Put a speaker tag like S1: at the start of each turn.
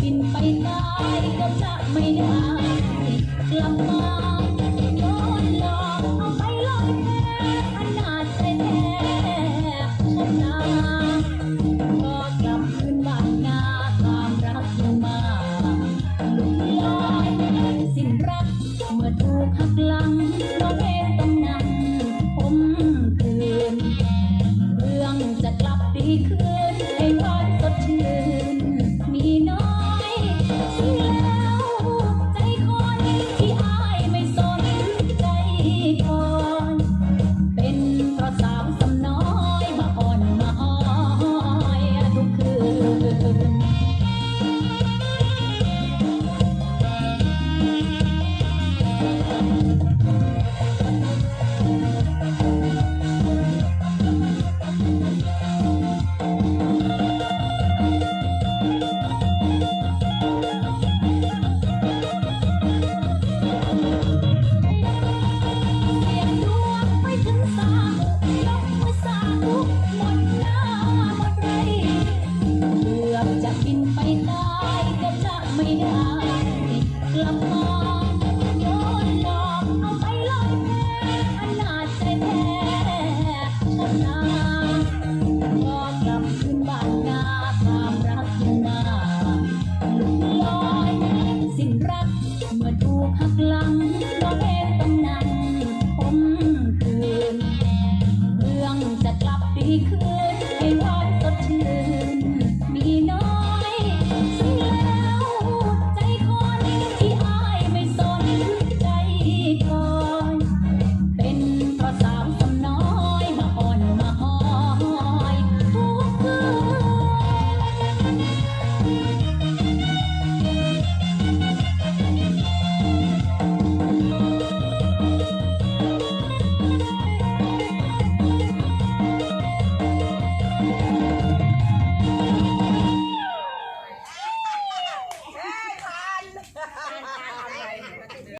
S1: บินไปตายก็จะไม่ได้กลับมา